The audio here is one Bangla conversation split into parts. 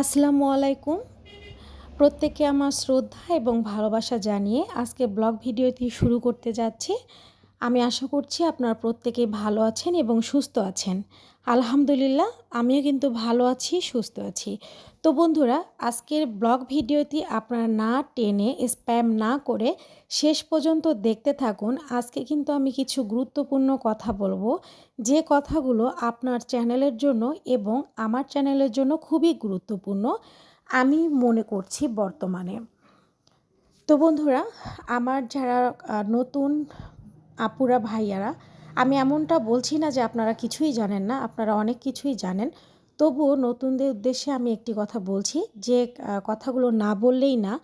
আসসালামু আলাইকুম। প্রত্যেককে আমার শ্রদ্ধা এবং ভালোবাসা জানিয়ে আজকে ব্লগ ভিডিওটি শুরু করতে যাচ্ছি। আমি আশা করছি আপনারা প্রত্যেকে ভালো আছেন এবং সুস্থ আছেন। আলহামদুলিল্লাহ, আমিও কিন্তু ভালো আছি, সুস্থ আছি। তো বন্ধুরা, আজকের ব্লগ ভিডিওটি আপনারা না টেনে স্প্যাম না করে শেষ পর্যন্ত দেখতে থাকুন। আজকে কিন্তু আমি কিছু গুরুত্বপূর্ণ কথা বলব। যে কথাগুলো আপনার চ্যানেলের জন্য এবং আমার চ্যানেলের জন্য খুবই গুরুত্বপূর্ণ, আমি মনে করছি বর্তমানে। তো বন্ধুরা, আমার যারা নতুন আপুরা, ভাইয়ারা, আমি এমনটা বলছি না যে আপনারা কিছুই জানেন না, আপনারা অনেক কিছুই জানেন। তবুও নতুনদের উদ্দেশ্যে আমি একটি কথা বলছি যে কথাগুলো না বললেই না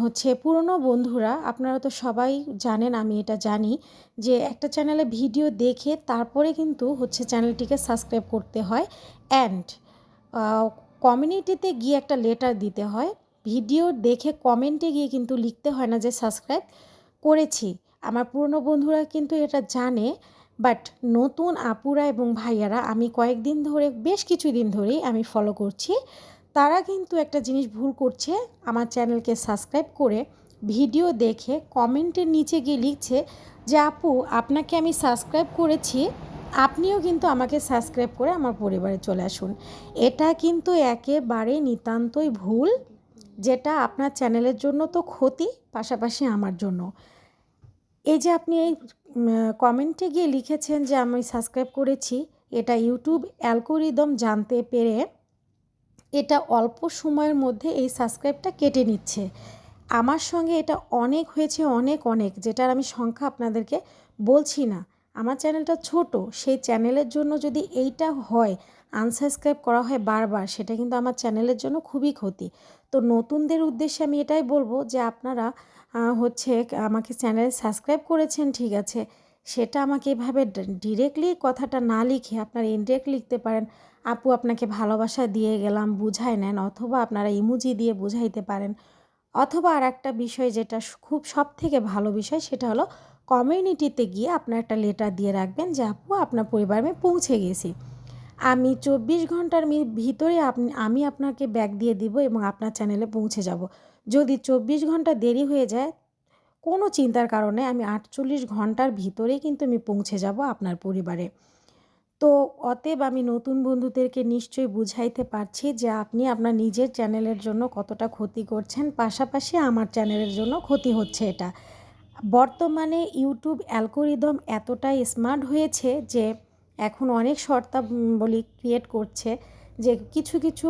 হচ্ছে পুরনো বন্ধুরা, আপনারা তো সবাই জানেন, আমি এটা জানি, যে একটা চ্যানেলে ভিডিও দেখে তারপরে কিন্তু হচ্ছে চ্যানেলটিকে সাবস্ক্রাইব করতে হয় অ্যান্ড কমিউনিটিতে গিয়ে একটা লেটার দিতে হয়। ভিডিও দেখে কমেন্টে গিয়ে কিন্তু লিখতে হয় না যে সাবস্ক্রাইব করেছি। আমার পুরনো বন্ধুরা কিন্তু এটা জানে বাট নতুন আপুরা এবং ভাইয়ারা আমি কয়েকদিন ধরে, বেশ কিছু দিন ধরেই আমি ফলো করছি। তারা কিন্তু একটা জিনিস ভুল করছে, আমার চ্যানেলকে সাবস্ক্রাইব করে ভিডিও দেখে কমেন্টের নিচে গিয়ে লিখছে যে, আপু, আপনাকে আমি সাবস্ক্রাইব করেছি, আপনিও কিন্তু আমাকে সাবস্ক্রাইব করে আমার পরিবারে চলে আসুন। এটা কিন্তু একেবারে নিতান্তই ভুল, যেটা আপনার চ্যানেলের জন্য তো ক্ষতি, পাশাপাশি আমার জন্য। এই যে আপনি এই কমেন্টে গিয়ে লিখেছেন যে আমি সাবস্ক্রাইব করেছি, এটা ইউটিউব অ্যালকোরিদম জানতে পেরে এটা অল্প সময়ের মধ্যে এই সাবস্ক্রাইবটা কেটে নিচ্ছে। আমার সঙ্গে এটা অনেক হয়েছে, অনেক অনেক, যেটার আমি সংখ্যা আপনাদেরকে বলছি না। আমার চ্যানেলটা ছোট, সেই চ্যানেলের জন্য যদি এইটা হয় আনসাবস্ক্রাইব করা হয় বারবার, সেটা কিন্তু আমার চ্যানেলের জন্য খুবই ক্ষতি। তো নতুনদের উদ্দেশ্যে আমি এটাই বলব যে আপনারা হচ্ছে আমাকে চ্যানেল সাবস্ক্রাইব করেছেন, ঠিক আছে, সেটা আমাকে এভাবে ডিরেক্টলি কথাটা না লিখে আপনারা ইনডিরেক্ট লিখতে পারেন, আপু, আপনাকে ভালোবাসা দিয়ে গেলাম, বুঝাই নেন, অথবা আপনারা ইমুজি দিয়ে বুঝাইতে পারেন। অথবা আর একটা বিষয় যেটা খুব সব থেকে ভালো বিষয়, সেটা হলো কমিউনিটিতে গিয়ে আপনার একটা লেটার দিয়ে রাখবেন যে, আপু, আপনার পরিবার আমি পৌঁছে গেছি। আমি চব্বিশ ঘণ্টার ভিতরে আপনি আমি আপনাকে ব্যাগ দিয়ে দিব এবং আপনার চ্যানেলে পৌঁছে যাব। যদি চব্বিশ ঘণ্টা দেরি হয়ে যায়, কোনো চিন্তার কারণে আমি আটচল্লিশ ঘণ্টার ভিতরেই কিন্তু আমি পৌঁছে যাব আপনার পরিবারে। তো অতএব আমি নতুন বন্ধুদেরকে নিশ্চয়ই বুঝাইতে পারছি যে, আপনি আপনার নিজের চ্যানেলের জন্য কতটা ক্ষতি করছেন। পাশাপাশি আমার চ্যানেলের জন্য ক্ষতি হচ্ছে এটা। বর্তমানে ইউটিউব অ্যালগোরিদম এতটাই স্মার্ট হয়েছে যে এখন অনেক শর্তাবলী ক্রিয়েট করছে যে কিছু কিছু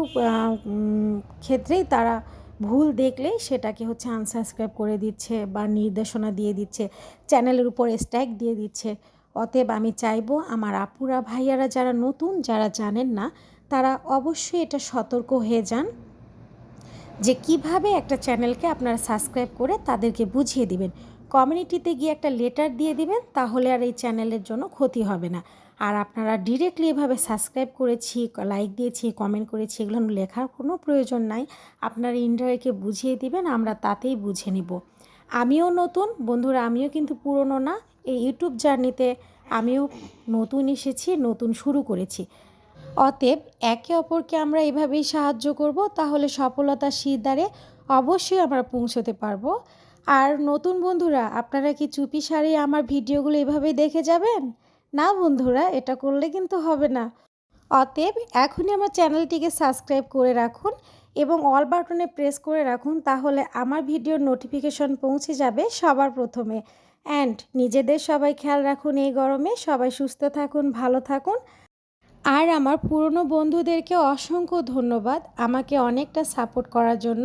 ক্ষেত্রেই তারা ভুল দেখলেই সেটাকে হচ্ছে আনসাবস্ক্রাইব করে দিচ্ছে বা নির্দেশনা দিয়ে দিচ্ছে চ্যানেলের উপর স্ট্যাক দিয়ে দিচ্ছে। অতএব আমি চাইব আমার আপুরা, ভাইয়ারা যারা নতুন, যারা জানেন না, তারা অবশ্যই এটা সতর্ক হয়ে যান যে কীভাবে একটা চ্যানেলকে আপনারা সাবস্ক্রাইব করে তাদেরকে বুঝিয়ে দিবেন। কমিউনিটিতে গিয়ে একটা লেটার দিয়ে দিবেন, তাহলে আর এই চ্যানেলের জন্য ক্ষতি হবে না। আর আপনারা ডিরেক্টলি এভাবে সাবস্ক্রাইব করেছি লাইক দিয়েছি কমেন্ট করেছি, এগুলো লেখার কোনো প্রয়োজন নাই। আপনারা ইন্ডারেক্টকে বুঝিয়ে দিবেন, আমরা তাতেই বুঝে নিব। আমিও নতুন, বন্ধুরা আমিও কিন্তু পুরনো না, এই ইউটিউব জার্নিতে আমিও নতুন এসেছি, নতুন শুরু করেছি। অতএব একে অপরকে আমরা এভাবেই সাহায্য করব, তাহলে সফলতার শিরদারে অবশ্যই আমরা পৌঁছতে পারব। আর নতুন বন্ধুরা, আপনারা কি চুপি সারি আমার ভিডিওগুলো এভাবেই দেখে যাবেন? না বন্ধুরা, এটা করলে কিন্তু হবে না। অতএব এখনই আমার চ্যানেলটিকে সাবস্ক্রাইব করে রাখুন এবং অল বাটনে প্রেস করে রাখুন, তাহলে আমার ভিডিওর নোটিফিকেশন পৌঁছে যাবে সবার প্রথমে। অ্যান্ড নিজেদের সবাই খেয়াল রাখুন এই গরমে, সবাই সুস্থ থাকুন, ভালো থাকুন। আর আমার পুরনো বন্ধুদেরকে অসংখ্য ধন্যবাদ আমাকে অনেকটা সাপোর্ট করার জন্য।